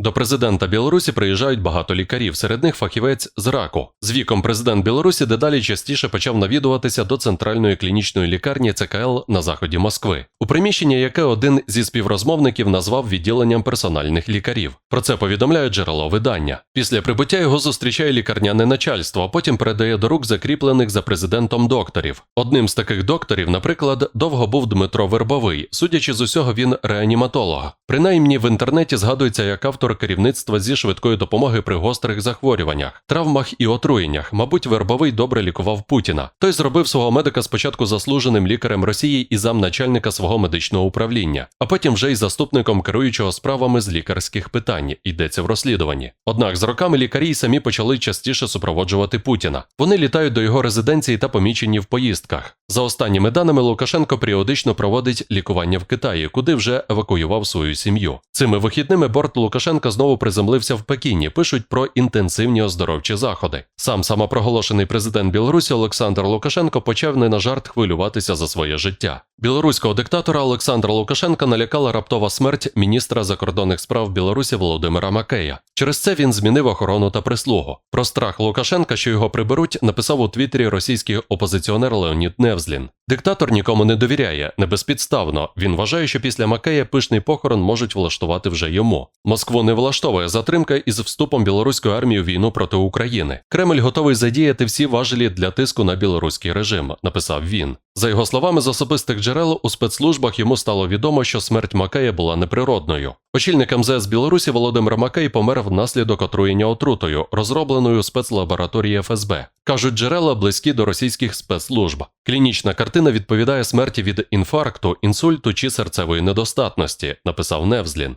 До президента Білорусі приїжджають багато лікарів, серед них фахівець з раку. З віком президент Білорусі дедалі частіше почав навідуватися до центральної клінічної лікарні ЦКЛ на заході Москви, у приміщення, яке один зі співрозмовників назвав відділенням персональних лікарів. Про це повідомляє джерело видання. Після прибуття його зустрічає лікарняне начальство, а потім передає до рук закріплених за президентом докторів. Одним з таких докторів, наприклад, довго був Дмитро Вербовий. Судячи з усього, він реаніматолог. Принаймні в інтернеті згадується як автор керівництва зі швидкої допомоги при гострих захворюваннях, травмах і отруєннях. Мабуть, Вербовий добре лікував Путіна. Той зробив свого медика спочатку заслуженим лікарем Росії і замначальника свого медичного управління, а потім вже й заступником керуючого справами з лікарських питань. Йдеться в розслідуванні. Однак з роками лікарі й самі почали частіше супроводжувати Путіна. Вони літають до його резиденції та помічені в поїздках. За останніми даними, Лукашенко періодично проводить лікування в Китаї, куди вже евакуював свою сім'ю. Цими вихідними борт Лукашенка знову приземлився в Пекіні. Пишуть про інтенсивні оздоровчі заходи. Сам самопроголошений президент Білорусі Олександр Лукашенко почав не на жарт хвилюватися за своє життя. Білоруського диктатора Олександра Лукашенка налякала раптова смерть міністра закордонних справ Білорусі Володимира Макея. Через це він змінив охорону та прислугу. Про страх Лукашенка, що його приберуть, написав у Твіттері російський опозиціонер Леонід Невзлін. Диктатор нікому не довіряє, не безпідставно. Він вважає, що після Макея пишний похорон можуть влаштувати вже йому. Москву не влаштовує затримка із вступом білоруської армії у війну проти України. Кремль готовий задіяти всі важелі для тиску на білоруський режим, написав він. За його словами, з особистих джерел у спецслужбах йому стало відомо, що смерть Макея була неприродною. Очільник МЗС Білорусі Володимир Макей помер внаслідок отруєння отрутою, розробленою у спецлабораторії ФСБ. Кажуть, джерела близькі до російських спецслужб. Клінічна картина відповідає смерті від інфаркту, інсульту чи серцевої недостатності, написав Невзлін.